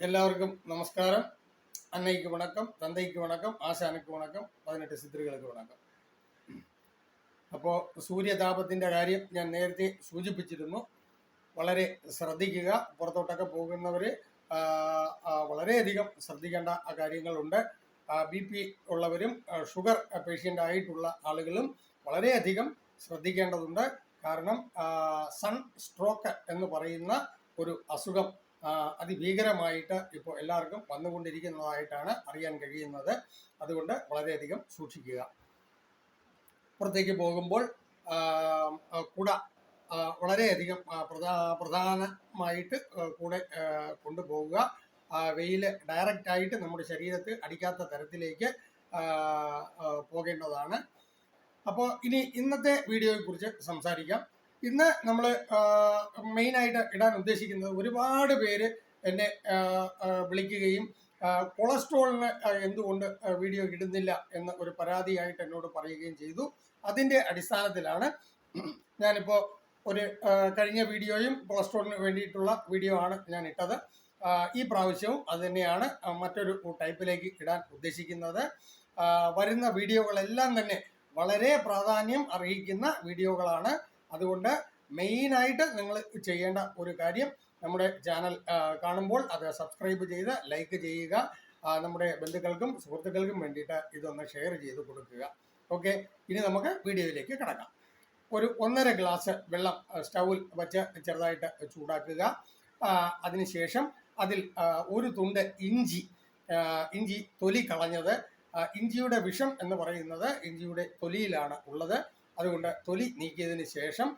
எல்லாருக்கும் நமஸ்காரம் அன்னைக்கு வணக்கம் தந்தைக்கு வணக்கம் ആശാനക്ക് വണക്കം പതിനെട്ട് സിദ്ധികൾക്ക് വണക്കം അപ്പോൾ സൂര്യതാപത്തിൻ്റെ കാര്യം ഞാൻ നേരത്തെ സൂചിപ്പിച്ചിരുന്നു വളരെ ശ്രദ്ധിക്കുക പുറത്തോട്ടൊക്കെ പോകുന്നവർ വളരെയധികം ശ്രദ്ധിക്കേണ്ട ആ കാര്യങ്ങളുണ്ട് ബി പി ഉള്ളവരും ആ, ഷുഗർ പേഷ്യൻ്റ് ആയിട്ടുള്ള ആളുകളും വളരെയധികം ശ്രദ്ധിക്കേണ്ടതുണ്ട് കാരണം ആ, സൺ സ്ട്രോക്ക് എന്ന് പറയുന്ന ഒരു അസുഖം ആ, അതിഭീകരമായിട്ട് ഇപ്പോൾ എല്ലാവർക്കും വന്നുകൊണ്ടിരിക്കുന്നതായിട്ടാണ് അറിയാൻ കഴിയുന്നത്. അതുകൊണ്ട് വളരെയധികം സൂക്ഷിക്കുക. പുറത്തേക്ക് പോകുമ്പോൾ കുട വളരെയധികം പ്രധാ പ്രധാനമായിട്ട് കൂടെ കൊണ്ടുപോകുക വെയിൽ ഡയറക്റ്റ് ആയിട്ട് നമ്മുടെ ശരീരത്തിൽ അടിക്കാത്ത തരത്തിലേക്ക് പോകേണ്ടതാണ്. അപ്പോൾ ഇനി ഇന്നത്തെ വീഡിയോയെക്കുറിച്ച് സംസാരിക്കാം. ഇന്ന് നമ്മൾ മെയിനായിട്ട് ഇടാൻ ഉദ്ദേശിക്കുന്നത് ഒരുപാട് പേര് എന്നെ വിളിക്കുകയും കൊളസ്ട്രോളിന് എന്തുകൊണ്ട് വീഡിയോ ഇടുന്നില്ല എന്ന ഒരു പരാതിയായിട്ട് എന്നോട് പറയുകയും ചെയ്തു. അതിന്റെ അടിസ്ഥാനത്തിലാണ് ഞാനിപ്പോൾ ഒരു കഴിഞ്ഞ വീഡിയോയും കൊളസ്ട്രോളിന് വേണ്ടിയിട്ടുള്ള വീഡിയോ ആണ് ഞാൻ ഇട്ടത്. ഈ പ്രാവശ്യവും അത് തന്നെയാണ് മറ്റൊരു ടൈപ്പിലേക്ക് ഇടാൻ ഉദ്ദേശിക്കുന്നത്. വരുന്ന വീഡിയോകളെല്ലാം തന്നെ വളരെ പ്രാധാന്യം അർഹിക്കുന്ന വീഡിയോകളാണ്. അതുകൊണ്ട് മെയിൻ ആയിട്ട് നിങ്ങൾ ചെയ്യേണ്ട ഒരു കാര്യം നമ്മുടെ ചാനൽ കാണുമ്പോൾ അത് സബ്സ്ക്രൈബ് ചെയ്ത് ലൈക്ക് ചെയ്യുക. നമ്മുടെ ബന്ധുക്കൾക്കും സുഹൃത്തുക്കൾക്കും വേണ്ടിയിട്ട് ഇതൊന്ന് ഷെയർ ചെയ്ത് കൊടുക്കുക. ഓക്കെ? ഇനി നമുക്ക് വീഡിയോയിലേക്ക് കിടക്കാം. ഒരു ഒന്നര ഗ്ലാസ് വെള്ളം സ്റ്റൗവിൽ വെച്ച് ചെറുതായിട്ട് ചൂടാക്കുക. അതിനുശേഷം അതിൽ ഒരു തുണ്ട് ഇഞ്ചി ഇഞ്ചി തൊലി കളഞ്ഞത്. ഇഞ്ചിയുടെ വിഷം എന്ന് പറയുന്നത് ഇഞ്ചിയുടെ തൊലിയിലാണ് ഉള്ളത്. അതുകൊണ്ട് തൊലി നീക്കിയതിന് ശേഷം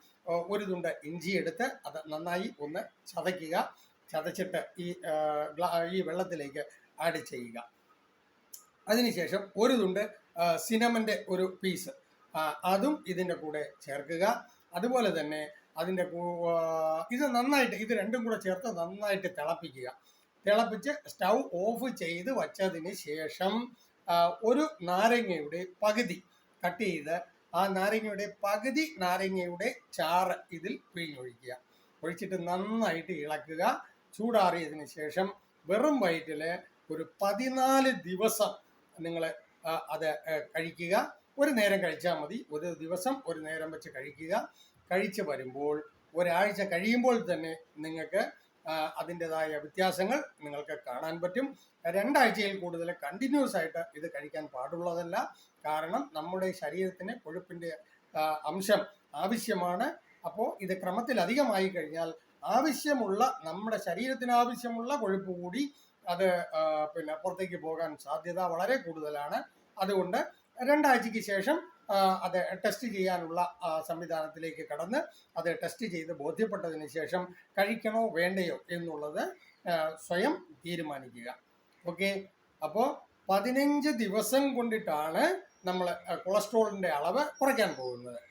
ഒരു തുണ്ട് ഇഞ്ചി എടുത്ത് അത് നന്നായി ഒന്ന് ചതയ്ക്കുക. ചതച്ചിട്ട് ഈ ഈ വെള്ളത്തിലേക്ക് ആഡ് ചെയ്യുക. അതിനുശേഷം ഒരു തുണ്ട് സിനമന്റെ ഒരു പീസ് അതും ഇതിന്റെ കൂടെ ചേർക്കുക. അതുപോലെ തന്നെ അതിന്റെ ഇത് നന്നായിട്ട് ഇത് രണ്ടും കൂടെ ചേർത്ത് നന്നായിട്ട് തിളപ്പിക്കുക. തിളപ്പിച്ച് സ്റ്റൗ ഓഫ് ചെയ്ത് വച്ചതിന് ശേഷം ഒരു നാരങ്ങയുടെ പകുതി കട്ട് ചെയ്ത് ആ നാരങ്ങയുടെ പകുതി നാരങ്ങയുടെ ചാറ് ഇതിൽ പിഴിഞ്ഞൊഴിക്കുക. ഒഴിച്ചിട്ട് നന്നായിട്ട് ഇളക്കുക. ചൂടാറിയതിന് ശേഷം വെറും വയറ്റിൽ ഒരു പതിനാല് ദിവസം നിങ്ങൾ അത് കഴിക്കുക. ഒരു നേരം കഴിച്ചാൽ മതി. ഒരു ദിവസം ഒരു നേരം വെച്ച് കഴിക്കുക. കഴിച്ച് വരുമ്പോൾ ഒരാഴ്ച കഴിയുമ്പോൾ തന്നെ നിങ്ങൾക്ക് അതിന്റെതായ വ്യത്യാസങ്ങൾ നിങ്ങൾക്ക് കാണാൻ പറ്റും. രണ്ടാഴ്ചയിൽ കൂടുതൽ കണ്ടിന്യൂസ് ആയിട്ട് ഇത് കഴിക്കാൻ പാടുള്ളതല്ല. കാരണം നമ്മുടെ ശരീരത്തിന് കൊഴുപ്പിന്റെ അംശം ആവശ്യമാണ്. അപ്പോൾ ഇത് ക്രമത്തിൽ അധികമായി കഴിഞ്ഞാൽ ആവശ്യമുള്ള നമ്മുടെ ശരീരത്തിന് ആവശ്യമുള്ള കൊഴുപ്പ് കൂടി അത് പിന്നെ പുറത്തേക്ക് പോകാൻ സാധ്യത വളരെ കൂടുതലാണ്. അതുകൊണ്ട് രണ്ടാഴ്ചയ്ക്ക് ശേഷം അത് ടെസ്റ്റ് ചെയ്യാനുള്ള സംവിധാനത്തിലേക്ക് കടന്ന് അത് ടെസ്റ്റ് ചെയ്ത് ബോധ്യപ്പെട്ടതിന് ശേഷം കഴിക്കണോ വേണ്ടയോ എന്നുള്ളത് സ്വയം തീരുമാനിക്കുക. ഓക്കെ? അപ്പോൾ പതിനഞ്ച് ദിവസം കൊണ്ടിട്ടാണ് നമ്മൾ കൊളസ്ട്രോളിന്റെ അളവ് കുറയ്ക്കാൻ പോകുന്നത്.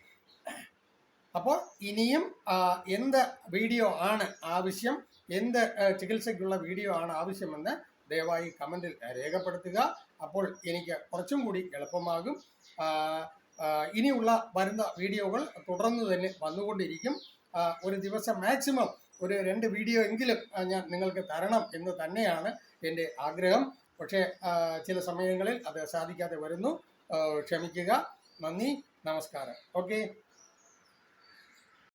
അപ്പോൾ ഇനിയും എന്ത് വീഡിയോ ആണ് ആവശ്യം എന്ത് ചികിത്സയ്ക്കുള്ള വീഡിയോ ആണ് ആവശ്യമെന്ന് ദയവായി കമന്റിൽ രേഖപ്പെടുത്തുക. അപ്പോൾ എനിക്ക് കുറച്ചും കൂടി എളുപ്പമാകും. ഇനിയുള്ള വരുന്ന വീഡിയോകൾ തുടർന്ന് തന്നെ വന്നുകൊണ്ടിരിക്കും. ഒരു ദിവസം മാക്സിമം ഒരു രണ്ട് വീഡിയോ എങ്കിലും ഞാൻ നിങ്ങൾക്ക് തരണം എന്ന് തന്നെയാണ് എന്റെ ആഗ്രഹം. പക്ഷേ ചില സമയങ്ങളിൽ അത് സാധിക്കാതെ വരുന്നു. ക്ഷമിക്കുക. നന്ദി. നമസ്കാരം. ഓക്കെ.